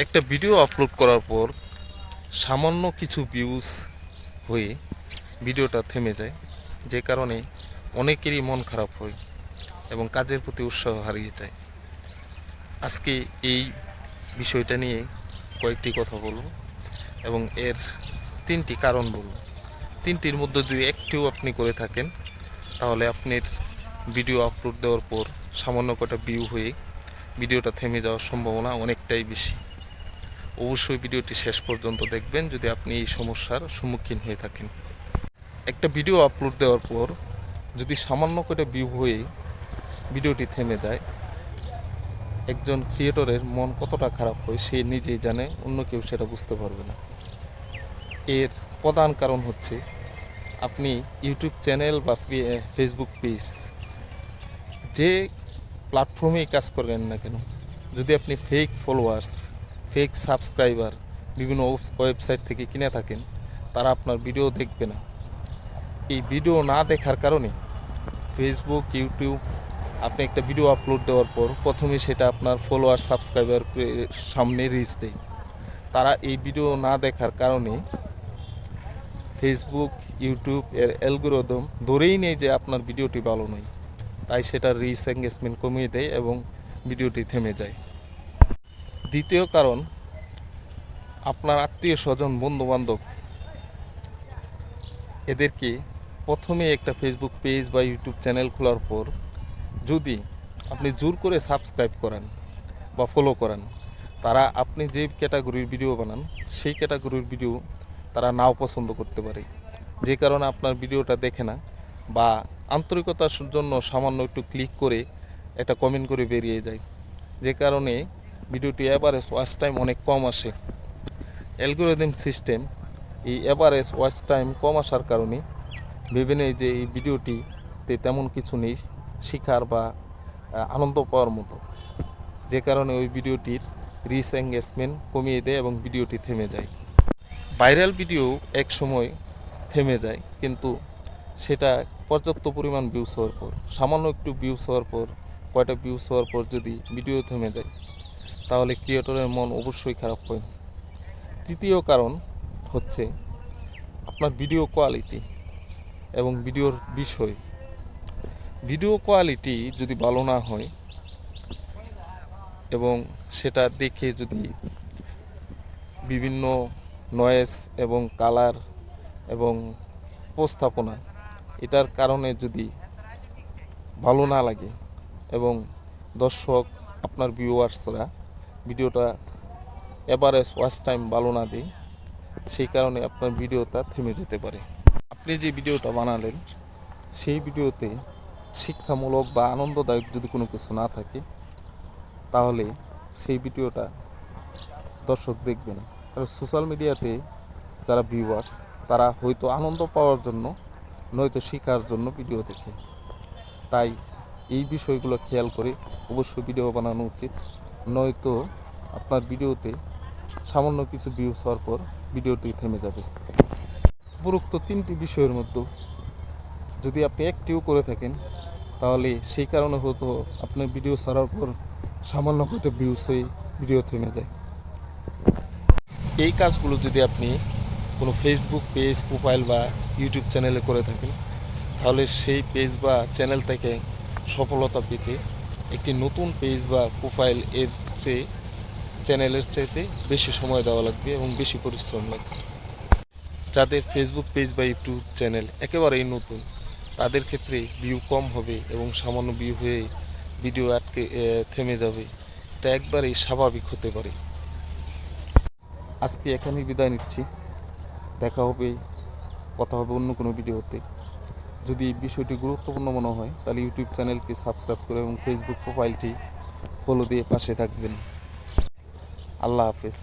একটা video upload করার পর সামান্য কিছু ভিউজ হয়ে ভিডিওটা থেমে যায়, যে কারণে অনেকেরই মন খারাপ হয় এবং কাজের প্রতি উৎসাহ হারিয়ে যায়। আজকে এই বিষয়টা নিয়ে কয়েকটি কথা বলব এবং এর তিনটি কারণ বলব। তিনটির মধ্যে যদি একটিও আপনি করে থাকেন, তাহলে আপনার ভিডিও আপলোড দেওয়ার পর সামান্য কটা ভিউ হয়ে ভিডিওটা থেমে যাওয়ার সম্ভাবনা অনেকটাই বেশি। অবশ্যই ভিডিওটি শেষ পর্যন্ত দেখবেন যদি আপনি এই সমস্যার সম্মুখীন হয়ে থাকেন। একটা ভিডিও আপলোড দেওয়ার পর যদি সামান্য করে ভিউ হয়ে ভিডিওটি থেমে যায়, একজন ক্রিয়েটরের মন কতটা খারাপ হয় সে নিজেই জানে, অন্য কেউ সেটা বুঝতে পারবে না। এর প্রধান কারণ হচ্ছে আপনি ইউটিউব চ্যানেল বা ফেসবুক পেজ যে প্ল্যাটফর্মেই কাজ করেন না কেন, যদি আপনি ফেক ফলোয়ার্স ফেক সাবস্ক্রাইবার বিভিন্ন ওয়েবসাইট থেকে কিনে থাকেন, তারা আপনার ভিডিও দেখবে না। এই ভিডিও না দেখার কারণে ফেসবুক ইউটিউব আপনি একটা ভিডিও আপলোড দেওয়ার পর প্রথমে সেটা আপনার ফলোয়ার সাবস্ক্রাইবার সামনে রিচ দেয়। তারা এই ভিডিও না দেখার কারণে ফেসবুক ইউটিউব এর অ্যালগোরিদম ধরেই নেই যে আপনার ভিডিওটি ভালো নয়। তাই সেটা রিচ এঙ্গেজমেন্ট কমিয়ে দেয় এবং ভিডিওটি থেমে যায়। দ্বিতীয় কারণ, আপনার আত্মীয় স্বজন বন্ধু বান্ধব এদেরকে প্রথমে একটা ফেসবুক পেজ বা ইউটিউব চ্যানেল খোলার পর যদি আপনি জোর করে সাবস্ক্রাইব করান বা ফলো করান, তারা আপনি যে ক্যাটাগরির ভিডিও বানান, সেই ক্যাটাগরির ভিডিও তারা নাও পছন্দ করতে পারে। যে কারণে আপনার ভিডিওটা দেখে না বা আন্তরিকতার জন্য সামান্য একটু ক্লিক করে একটা কমেন্ট করে বেরিয়ে যায়। যে কারণে ভিডিওটি অ্যাভারেজ ওয়াচ টাইম অনেক কম আসে। অ্যালগোরিদম সিস্টেম এই অ্যাভারেজ ওয়াচ টাইম কম আসার কারণে নেয় যে এই ভিডিওটিতে তেমন কিছু নেই, শিখার বা আনন্দ পাওয়ার মতো। যে কারণে ওই ভিডিওটির রিস এঙ্গেজমেন্ট কমিয়ে দেয় এবং ভিডিওটি থেমে যায়। ভাইরাল ভিডিও এক সময় থেমে যায়, কিন্তু সেটা পর্যাপ্ত পরিমাণ ভিউস হওয়ার পর, সামান্য একটু ভিউস হওয়ার পর, কয়টা ভিউস হওয়ার পর যদি ভিডিও থেমে যায় তাহলে ক্রিয়েটরের মন অবশ্যই খারাপ হয় তৃতীয় কারণ হচ্ছে আপনার ভিডিও কোয়ালিটি এবং ভিডিওর বিষয়। ভিডিও কোয়ালিটি যদি ভালো না হয় এবং সেটা দেখে যদি বিভিন্ন নয়েস এবং কালার এবং উপস্থাপনা এটার কারণে যদি ভালো না লাগে এবং দর্শক আপনার ভিউয়ার্সরা ভিডিওটা এভারেজ ওয়াচ টাইম ভালো না দেয় সেই কারণে আপনার ভিডিওটা থেমে যেতে পারে। আপনি যে ভিডিওটা বানালেন, সেই ভিডিওতে শিক্ষামূলক বা আনন্দদায়ক যদি কোনো কিছু না থাকে, তাহলে সেই ভিডিওটা দর্শক দেখবে না কারণ সোশ্যাল মিডিয়াতে যারা ভিউয়ার্স তারা হয়তো আনন্দ পাওয়ার জন্য, নয়তো শেখার জন্য ভিডিও দেখে। তাই এই বিষয়গুলো খেয়াল করে অবশ্যই ভিডিও বানানো উচিত। নয়তো আপনার ভিডিওতে সামান্য কিছু ভিউস হওয়ার পর ভিডিওটি থেমে যাবে। উপরোক্ত তিনটি বিষয়ের মধ্যে যদি আপনি একটিও করে থাকেন, তাহলে সেই কারণে হয়তো আপনার ভিডিও ছাড়ার পর সামান্য কয়টা ভিউস হয়ে ভিডিও থেমে যায়। এই কাজগুলো যদি আপনি কোনো ফেসবুক পেজ প্রোফাইল বা ইউটিউব চ্যানেলে করে থাকেন, তাহলে সেই পেজ বা চ্যানেল থেকে সফলতা পেতে একটি নতুন পেজ বা প্রোফাইল এর চেয়ে চ্যানেলের চাইতে বেশি সময় দেওয়া লাগবে এবং বেশি পরিশ্রম লাগবে। যাদের ফেসবুক পেজ বা ইউটিউব চ্যানেল একেবারেই নতুন, তাদের ক্ষেত্রে ভিউ কম হবে এবং সামান্য ভিউ হয়ে ভিডিও আটকে থেমে যাবে। এটা একবারেই স্বাভাবিক হতে পারে। আজকে এখানেই বিদায় নিচ্ছি। দেখা হবে, কথা হবে অন্য কোনো ভিডিওতে যদি বিষয়টি গুরুত্বপূর্ণ মনে হয়, তাহলে ইউটিউব চ্যানেলকে সাবস্ক্রাইব করে এবং ফেসবুক প্রোফাইলটি ফলো দিয়ে পাশে থাকবেন। আল্লাহ হাফেজ।